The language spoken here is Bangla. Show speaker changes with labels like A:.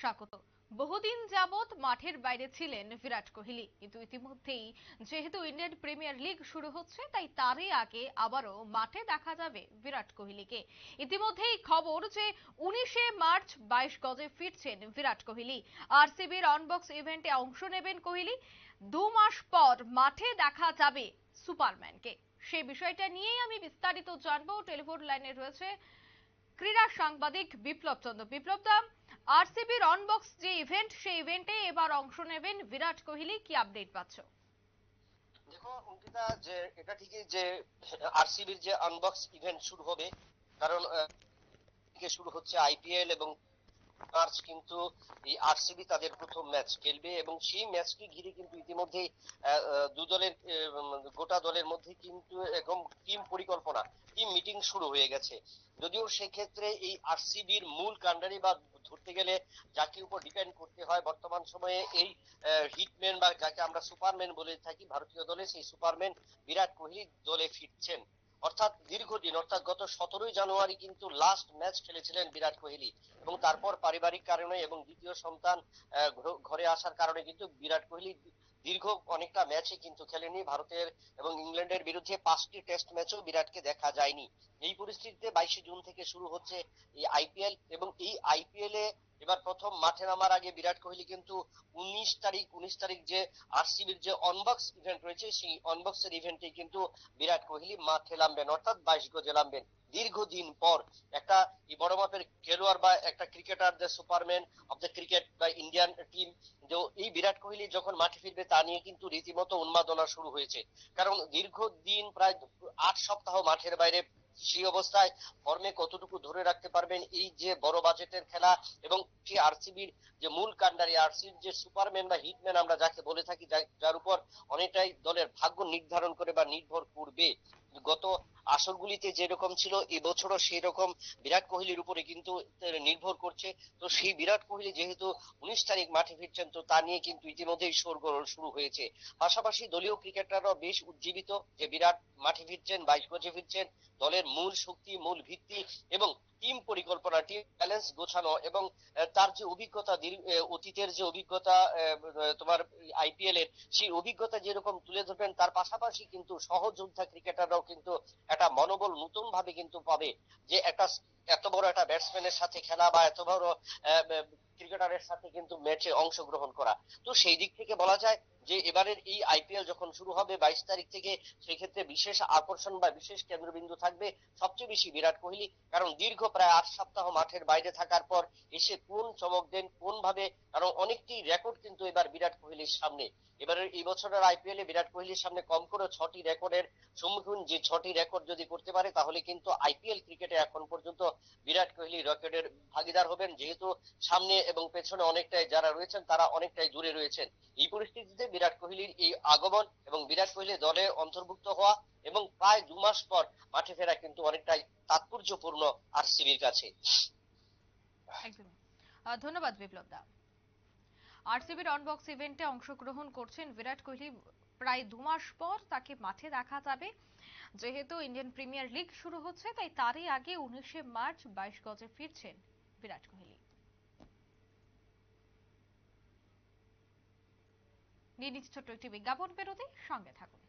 A: স্বাগত। বহুদিন যাবৎ মাঠের বাইরে ছিলেন বিরাট কোহলি। কিন্তু ইতিমধ্যেই যেহেতু ইন্ডিয়ান প্রিমিয়ার লিগ শুরু হচ্ছে, তাই তারই আগে আবারও মাঠে দেখা যাবে বিরাট কোহলিকে। ইতিমধ্যেই খবর যে উনিশে মার্চ বাইশ গজে ফিরছেন বিরাট কোহলি। আরসিবির অনবক্স ইভেন্টে অংশ নেবেন কোহলি। দু মাস পর মাঠে দেখা যাবে সুপারম্যানকে। সেই বিষয়টা নিয়েই আমি বিস্তারিত জানব। টেলিফোন লাইনে রয়েছে ক্রীড়া সাংবাদিক বিপ্লব চন্দ্র। বিপ্লব দাম আরসিবির অনবক্স যে ইভেন্ট, সেই ইভেন্টে এবার অংশ নেবেন বিরাট কোহলি। কি আপডেট পাচ্ছ?
B: দেখো, অঙ্কিতা, যে এটা ঠিকই যে আরসিবির যে আনবক্স ইভেন্ট শুরু হবে, কারণ শুরু হচ্ছে আইপিএল এবং মার্চ কিন্তু এই আরসিবি তাদের প্রথম ম্যাচ খেলবে এবং সেই ম্যাচকে ঘিরে কিন্তু ইতিমধ্যেই আহ, আহ, দু দলের গোটা দলের মধ্যে কিন্তু একদম টিম পরিকল্পনা টিম মিটিং শুরু হয়ে গেছে। যদিও সেক্ষেত্রে এই আরসিবির মূল কাণ্ডারি বা ধরতে গেলে যাকে উপর ডিপেন্ড করতে হয় বর্তমান সময়ে এই হিটম্যান বা যাকে আমরা সুপারম্যান বলে থাকি ভারতীয় দলে সেই সুপারম্যান বিরাট কোহলি দলে ফিরছেন। অর্থাৎ দীর্ঘদিন, অর্থাৎ গত সতেরোই জানুয়ারি কিন্তু লাস্ট ম্যাচ খেলেছিলেন বিরাট কোহলি এবং তারপর পারিবারিক কারণে এবং দ্বিতীয় সন্তান ঘরে আসার কারণে কিন্তু বিরাট কোহলি দীর্ঘ অনেকটা ম্যাচে কিন্তু খেলেনি। ভারতের এবং ইংল্যান্ডের বিরুদ্ধে পাঁচটি টেস্ট ম্যাচও বিরাটকে দেখা যায়নি। এই পরিস্থিতিতে বাইশে জুন থেকে শুরু হচ্ছে এই আইপিএল এবং এই আইপিএল এ এবার প্রথম মাঠে নামার আগে বিরাট কোহলি কিন্তু উনিশ তারিখ উনিশ তারিখ যে আরসিবির যে অনবক্স ইভেন্ট রয়েছে, সেই অনবক্সের ইভেন্টে কিন্তু বিরাট কোহলি মাঠে নামবেন, অর্থাৎ বাইশ গজে নামবেন। দীর্ঘদিন পর একটা বড় মাপের খেলোয়াড় বা একটা ক্রিকেটার যে সুপারম্যান অফ দ্য ক্রিকেট বা ইন্ডিয়ান টিম যে এই বিরাট কোহলি যখন মাঠে ফিরবে, তা নিয়ে কিন্তু রীতিমতো উন্মাদনা শুরু হয়েছে। কারণ দীর্ঘদিন প্রায় আট সপ্তাহ মাঠের বাইরে সেই অবস্থায় ফর্মে কতটুকু ধরে রাখতে পারবেন, এই যে বড় বাজেটের খেলা এবং সেই আরসিবির যে মূল কান্ডারি আরসিবির যে সুপারম্যান বা হিটম্যান আমরা যাকে বলে থাকি যার উপর অনেকটাই দলের ভাগ্য নির্ধারণ করে বা নির্ভর করবে। গত আসরগুলিতে যেরকম ছিল, এবছরও সেই রকম বিরাট কোহলির উপরে কিন্তু নির্ভর করছে। তো সেই বিরাট কোহলি যেহেতু উনিশ তারিখ মাঠে ফিরছেন, তো তা নিয়ে কিন্তু ইতিমধ্যেই শোরগোল শুরু হয়েছে। পাশাপাশি দলীয় ক্রিকেটাররাও বেশ উজ্জীবিত যে বিরাট মাঠে ফিরছেন, বাইশ গজে ফিরছেন, দলের মূল শক্তি, মূল ভিত্তি এবং টিম পরিকল্পনা, টিম ব্যালেন্স গোছানো এবং তার যে অভিজ্ঞতা অতীতের যে অভিজ্ঞতা তোমার আইপিএল এর সেই অভিজ্ঞতা যেরকম তুলে ধরবেন, তার পাশাপাশি কিন্তু সহযোদ্ধা ক্রিকেটাররাও কিন্তু একটা মনোবল নতুন ভাবে কিন্তু পাবে যে একটা এত বড় একটা ব্যাটসম্যানের সাথে খেলা বা এত বড় ক্রিকেটারের সাথে কিন্তু ম্যাচে অংশগ্রহণ করা। তো সেই দিক থেকে বলা যায় যে এবারের এই আইপিএল যখন শুরু হবে বাইশ তারিখ থেকে সেই ক্ষেত্রে বিশেষ আকর্ষণ বা বিশেষ কেন্দ্রবিন্দু থাকবে সবচেয়ে বেশি বিরাট কোহলি। কারণ দীর্ঘ প্রায় আট সপ্তাহ মাঠের বাইরে থাকার পর এসে কোন চমক দেন কোন ভাবে কারণ অনেকটি রেকর্ড কিন্তু এবার বিরাট কোহলির সামনে। এবারের এই বছরের আইপিএল এ বিরাট কোহলির সামনে কম করে ছটি রেকর্ডের সম্মুখীন যে ছটি রেকর্ড যদি করতে পারে তাহলে কিন্তু আইপিএল ক্রিকেটে এখন পর্যন্ত বিরাট কোহলি রেকর্ডের ভাগিদার হবেন। যেহেতু সামনে এবং পেছনে অনেকটাই যারা রয়েছেন তারা অনেকটাই দূরে রয়েছেন। এই পরিস্থিতিতে বিরাট কোহলির এই আগমন এবং বিরাট কোহলি দলে অন্তর্ভুক্ত হওয়া এবং প্রায় দু মাস পর মাঠে ফেরা কিন্তু অনেকটাই তাৎপর্যপূর্ণ আরসিবির কাছে।
A: একদমই। আহ, ধন্যবাদ বিপ্লব দা। আরসিবির অনবক্স ইভেন্টে অংশগ্রহণ করছেন বিরাট কোহলি। প্রায় দু মাস পর তাকে মাঠে দেখা যাবে। যেহেতু ইন্ডিয়ান প্রিমিয়ার লিগ শুরু হচ্ছে, তাই তারই আগে উনিশে মার্চ বাইশ গজে ফিরছেন বিরাট কোহলি। নিয়ে নিচ্ছে ছোট্ট একটি বিজ্ঞাপন, বিরতি, সঙ্গে থাকুন।